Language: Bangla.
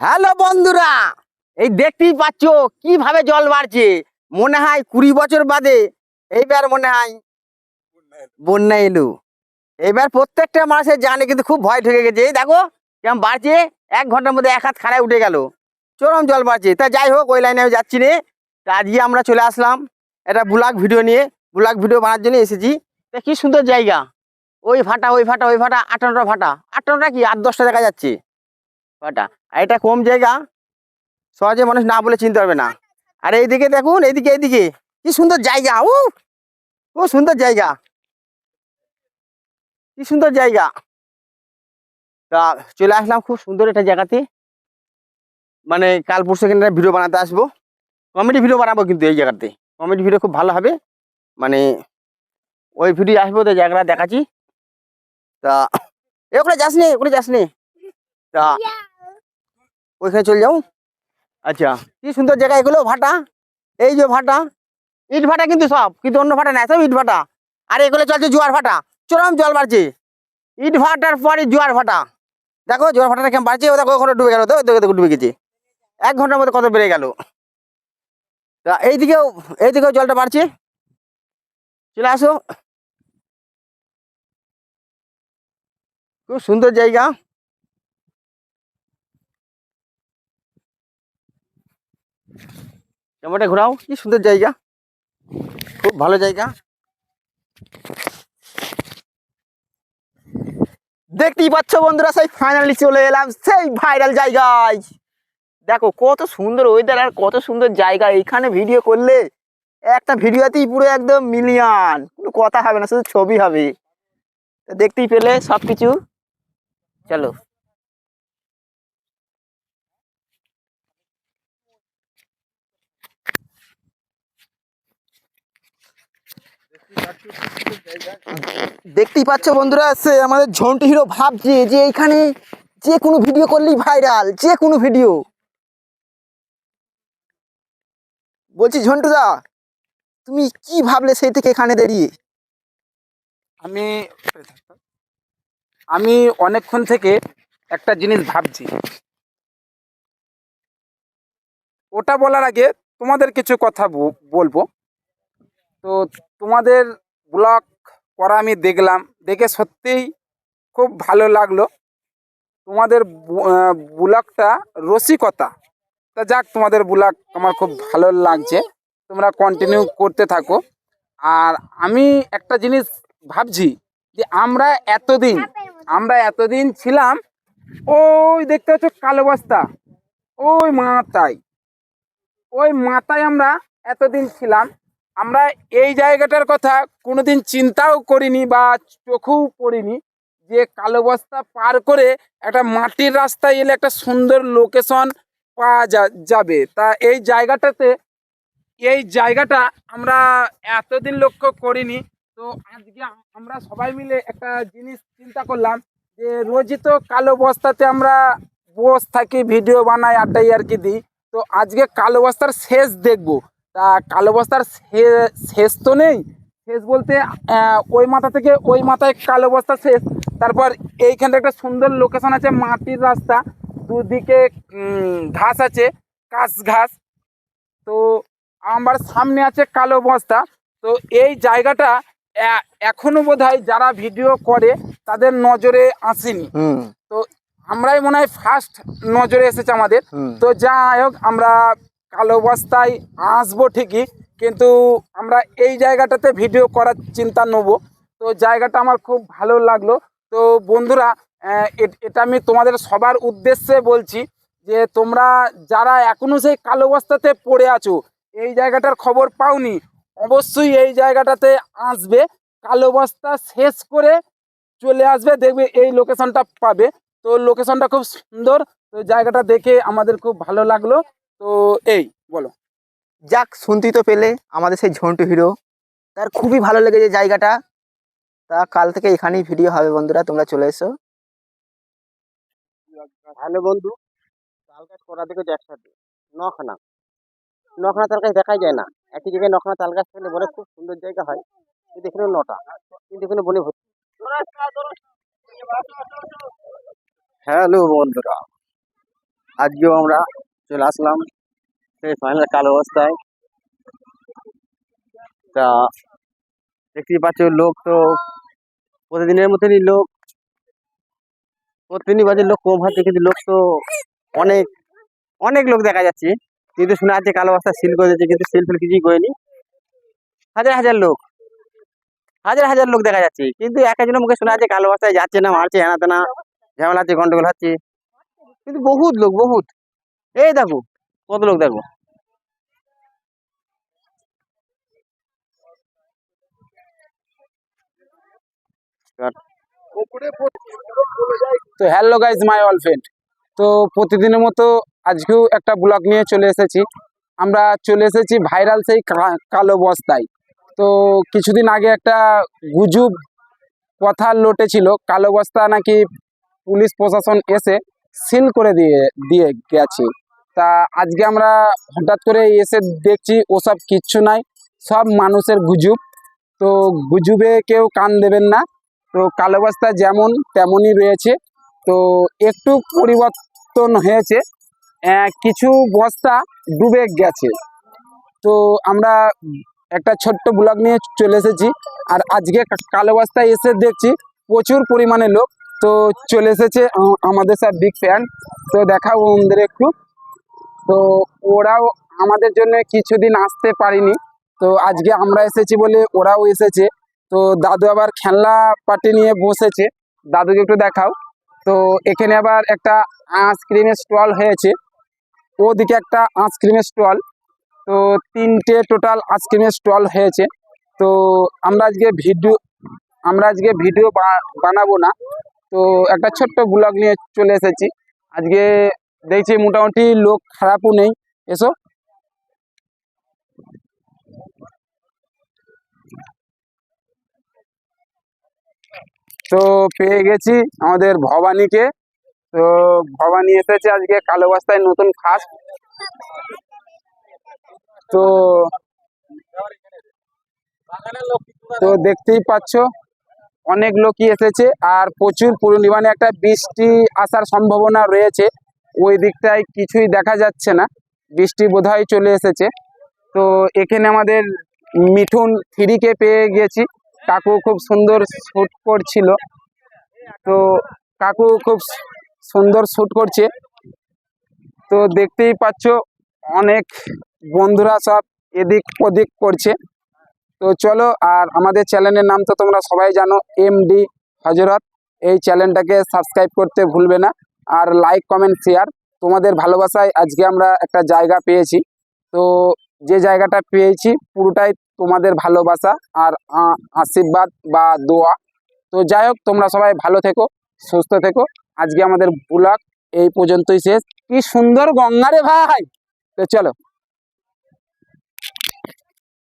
হ্যালো বন্ধুরা, এই দেখতেই পাচ্ছ কীভাবে জল বাড়ছে। মনে হয় কুড়ি বছর বাদে, এইবার মনে হয় বন্যা এলো। এবার প্রত্যেকটা মানুষের জানে কিন্তু খুব ভয় ঢুকে গেছে। এই দেখো কেমন বাড়ছে, এক ঘণ্টার মধ্যে এক হাত খাড়ায় উঠে গেল। চরম জল বাড়ছে। তা যাই হোক, ওই লাইনে আমি যাচ্ছি নে। তা আজকে আমরা চলে আসলাম একটা ব্লগ ভিডিও নিয়ে। ব্লগ ভিডিও বানার জন্য এসেছি। তা কি সুন্দর জায়গা। ওই ফাটা ওই ফাটা ওই ফাটা আটানোটা ফাটা আটানোটা কি? আট, দশটা দেখা যাচ্ছে। ফাটা আর এটা কম জায়গা। সহজে মানুষ না বলে চিনতে পারবে না। আর এইদিকে দেখুন, এইদিকে এইদিকে। কি সুন্দর জায়গা ও ও সুন্দর জায়গা। কি সুন্দর জায়গা। তা চলে আসলাম খুব সুন্দর একটা জায়গাতে। মানে কাল পরশু এখানে ভিডিও বানাতে আসব। কমেডি ভিডিও বানাবো কিন্তু এই জায়গাতে। কমেডি ভিডিও খুব ভালো হবে। মানে ওই ভিডিও আসব তো জায়গাটা দেখাচ্ছি। তা এ ওখানে যাস নি ওখানে যাস নি তা ওইখানে চলে যাও আচ্ছা। কি সুন্দর জায়গা এগুলো ভাটা। এই যে ভাটা। ইট ভাটা কিন্তু সব কিন্তু অন্য ভাটা নাই সব ইট ভাটা। আর এগুলো চলছে জোয়ার ভাটা। চরম জল বাড়ছে। ইট ভাটার পরে জোয়ার ভাটা। দেখো জোয়ার ভাটাটা কেমন বাড়ছে ও দেখো ওখানে ডুবে গেল তো দেখো ডুবে গেছে। এক ঘণ্টার মধ্যে কত বেড়ে গেল। তা এইদিকেও এইদিকেও জলটা বাড়ছে। চলে আসো। খুব সুন্দর জায়গা। ক্যামেরাটা ঘোরাও, কি সুন্দর জায়গা। খুব ভালো জায়গা। দেখতেই পাচ্ছ বন্ধুরা, সেই ফাইনালি চলে এলাম, সেই ভাইরাল জায়গায়। দেখো, কত সুন্দর ওয়েদার আর কত সুন্দর জায়গা এখানে ভিডিও করলে একটা ভিডিওতেই পুরো একদম মিলিয়ন কোনো কথা হবে না, শুধু ছবি হবে। দেখতেই পেলে সব কিছু চলো। দেখতেই পাচ্ছ বন্ধুরা, সে আমাদের ঝন্টু হিরো ভাবছে যে এখানে যে কোনো ভিডিও করলেই ভাইরাল, যে কোনো ভিডিও। বলছি ঝন্টুদা, তুমি কি ভাবলে সেই থেকে এখানে দাঁড়িয়ে? আমি আমি অনেকক্ষণ থেকে একটা জিনিস ভাবছি। ওটা বলার আগে তোমাদের কিছু কথা বলব। তো তোমাদের ব্লগ করা আমি দেখলাম। দেখে সত্যিই খুব ভালো লাগল। তোমাদের ব্লগটা রসিকতা। তা যাক, তোমাদের ব্লগ আমার খুব ভালো লাগছে। তোমরা কন্টিনিউ করতে থাকো। আর আমি একটা জিনিস ভাবছি যে আমরা এতদিন আমরা এতদিন ছিলাম, ওই দেখতে পাচ্ছ কালো বস্তা। ওই মাথায় ওই মাথায় আমরা এতদিন ছিলাম আমরা এই জায়গাটার কথা কোনোদিন চিন্তাও করিনি বা চোখেও পড়িনি যে কালো বস্তা পার করে একটা মাটির রাস্তায় এলে একটা সুন্দর লোকেশন পাওয়া যাবে। তা এই জায়গাটাতে, এই জায়গাটা আমরা এতদিন লক্ষ্য করিনি। তো আজকে আমরা সবাই মিলে একটা জিনিস চিন্তা করলাম যে রোজই তো কালো বস্তাতে আমরা বস থাকি, ভিডিও বানাই, আড্ডাই আর কি দিই। তো আজকে কালো বস্তার শেষ দেখব। তা কালো বস্তার শেষ তো নেই। শেষ বলতে ওই মাথা থেকে ওই মাথায় কালো বস্তা শেষ। তারপর এইখানটা একটা সুন্দর লোকেশন আছে মাটির রাস্তা। দুদিকে ঘাস আছে কাশ ঘাস। তো আমার সামনে আছে কালো বস্তা। তো এই জায়গাটা এখনও বোধ যারা ভিডিও করে তাদের নজরে আসেনি। তো আমরাই মনে হয় ফার্স্ট নজরে এসেছে আমাদের। তো যাই হোক আমরা কালো বস্তায় আসব ঠিকই, কিন্তু আমরা এই জায়গাটাতে ভিডিও করার চিন্তা নেব। তো জায়গাটা আমার খুব ভালো লাগল। তো বন্ধুরা এটা আমি তোমাদের সবার উদ্দেশ্যে বলছি যে তোমরা যারা এখনও সেই কালো বস্তাতে পড়ে আছো, এই জায়গাটার খবর পাওনি, অবশ্যই এই জায়গাটাতে আসবে। কালো বস্তা শেষ করে চলে আসবে, দেখবে এই লোকেশনটা পাবে। তো লোকেশনটা খুব সুন্দর। তো জায়গাটা দেখে আমাদের খুব ভালো লাগল। তো এই, বলো। যাক, শুনতেই তো পেলে আমাদের সেই ঝন্টু হিরো তার খুবই ভালো লেগেছে জায়গাটা। তা কাল থেকে এখানেই ভিডিও হবে বন্ধুরা, তোমরা চলে এসো। হ্যালো বন্ধু তালগাছ করা দেখেছ একসাথে নখানা। নখানা তালগাছ দেখাই যায় না। একই জায়গায় নখানা তালগাছ থাকলে বলে খুব সুন্দর জায়গা হয়। কিন্তু এখানে নটা। কিন্তু এখানে বনে ভর্তি। হ্যালো বন্ধুরা, আজকেও আমরা চলে আসলাম। সেই ফাইনাল কালো অবস্থায়। তা, দেখতেই পাচ্ছ লোক তো প্রতিদিনের মতনই লোক। প্রতিদিনই বাজে লোক, কম হচ্ছে কিন্তু লোক তো অনেক অনেক লোক দেখা যাচ্ছে। কিন্তু শোনা যাচ্ছে কালো বস্তা সিল করে কিন্তু সিল ফিল কিছুই করেনি। হাজার হাজার লোক, হাজার হাজার লোক দেখা যাচ্ছে। কিন্তু এক একজনের মুখে শোনা যাচ্ছে কালো বস্তায় যাচ্ছে না, মারছে হেনা তেনা, ঝামেলা হচ্ছে, গন্ডগোল হচ্ছে। কিন্তু বহুত লোক, বহুত। এই দেখো, কত লোক দেখো। তো hello guys my all friend তো প্রতিদিনের মতো আজকেও একটা ব্লগ নিয়ে চলে এসেছি। আমরা চলে এসেছি ভাইরাল সেই কালো বস্তায়। তো কিছুদিন আগে একটা গুজব কথা লোটেছিল, কালো বস্তা নাকি পুলিশ প্রশাসন এসে সিল করে দিয়ে দিয়ে গেছে। তা আজকে আমরা হঠাৎ করে এসে দেখছি ওসব কিচ্ছু নাই, সব মানুষের গুজব। তো গুজবে কেউ কান দেবেন না। তো কালো বস্তা যেমন তেমনই রয়েছে। তো একটু পরিবর্তন হয়েছে। কিছু বস্তা ডুবে গেছে। তো আমরা একটা ছোট্ট ব্লগ নিয়ে চলে এসেছি। আর আজকে কা- কালো বস্তায় এসে দেখছি প্রচুর পরিমাণে লোক। তো চলে এসেছে আমাদের স্যার বিগ ফ্যান তো দেখাবো ওদের একটু। তো ওরাও আমাদের জন্য কিছুদিন আসতে পারিনি। তো আজকে আমরা এসেছি বলে ওরাও এসেছে। তো দাদু আবার খেলনা পার্টি নিয়ে বসেছে। দাদুকে একটু দেখাও। তো এখানে আবার একটা আইসক্রিমের স্টল হয়েছে। ওদিকে একটা আইসক্রিমের স্টল। তো তিনটে টোটাল আইসক্রিমের স্টল হয়েছে। তো আমরা আজকে ভিডিও আমরা আজকে ভিডিও বানাবো না। তো একটা ছোট্ট ব্লগ নিয়ে চলে এসেছি। আজকে দেখছি মোটামুটি লোক খারাপও নেই। এসো। তো পেয়ে গেছি আমাদের ভবানীকে। তো ভবানী এসেছে আজকে কালো বস্তায় নতুন ফার্স্ট তো তো দেখতেই পাচ্ছ। অনেক লোকই এসেছে আর প্রচুর পরিমাণে একটা বৃষ্টি আসার সম্ভাবনা রয়েছে। ওই দিকটায় কিছুই দেখা যাচ্ছে না। বৃষ্টি বোধহয় চলে এসেছে। তো এখানে আমাদের মিঠুন থ্রিকে পেয়ে গেছি। কাকু খুব সুন্দর শ্যুট করছিল। তো কাকু খুব সুন্দর শ্যুট করছে। তো দেখতেই পাচ্ছ, অনেক বন্ধুরা সব এদিক ওদিক করছে। তো চলো, আর আমাদের চ্যানেলের নাম তো তোমরা সবাই জানো এম ডি হজরত। এই চ্যানেলটাকে সাবস্ক্রাইব করতে ভুলবে না, আর লাইক কমেন্ট শেয়ার তোমাদের ভালোবাসায় আজকে আমরা একটা জায়গা পেয়েছি। তো যে জায়গাটা পেয়েছি পুরোটাই তোমাদের ভালোবাসা আর আশীর্বাদ বা দোয়া। তো যাই হোক, তোমরা সবাই ভালো থেকো, সুস্থ থেকো। আজকে আমাদের ব্লগ এই পর্যন্তই শেষ। কি সুন্দর গঙ্গা রে ভাই! তো চলো।